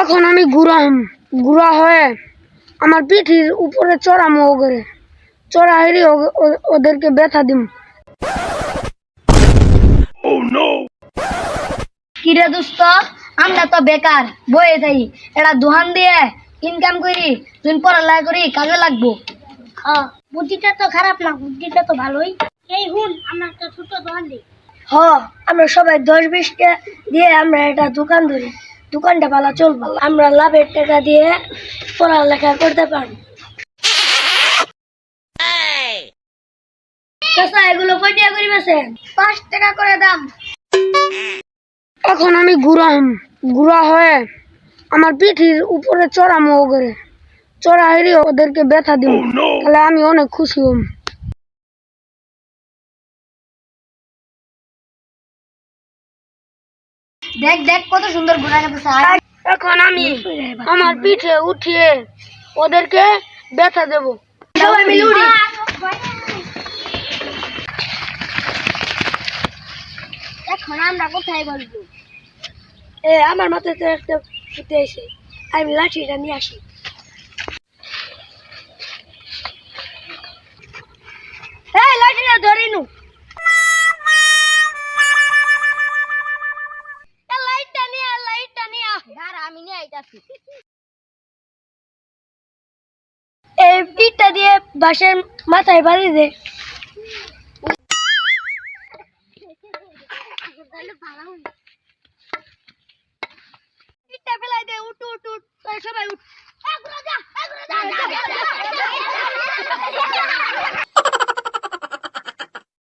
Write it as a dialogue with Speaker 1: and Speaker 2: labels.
Speaker 1: এখন আমি ঘুরাম ঘুরা হয়ে আমার পিঠির উপরে চড়ামো ওগরে চড়া হেরি ওদেরকে ব্যথা দিম।
Speaker 2: কিরে দোস্ত আমরা তো বেকার বয়ে এটা দোহান দিয়ে ইনকাম করি তুই পড়ালেখা করি কাজে লাগবো। বুদ্ধিটা তো খারাপ না বুদ্ধিটা তো ভালোই। এই হুন আমরা একটা ছোট দোকান দিই।
Speaker 1: হ আমরা সবাই দশ বিশটা দিয়ে আমরা এটা দোকান ধরি। দোকানটা ভালো চলবো। আমরা লাভের টাকা দিয়ে পড়ালেখা করতে পারব। চাচা এগুলো টাকা বেছেন
Speaker 2: পাঁচ টাকা করে দাম।
Speaker 1: এখন আমি ঘুরাম ঘুরা হয়ে আমার পিঠির উপরে চড়ামো ওগরে চড়া হেরি ওদেরকে ব্যথা দিব তাহলে আমি অনেক খুশি হম।
Speaker 2: দেখ দেখ কত সুন্দর ঘোরা গেছে
Speaker 1: এখন আমি আমার পিঠে উঠিয়ে ওদেরকে ব্যথা দেব। সবাই মিলে
Speaker 2: এখন আমরা কোথায় বলব
Speaker 1: এ আমার মাথায় তো একটা ফুটে এসে আমি লাঠিটা নিয়ে আসি। এই পিঠটা দিয়ে বাসের মাথায় বাড়ি দে
Speaker 2: পিঠটা ফেলাই উঠ উঠ সবাই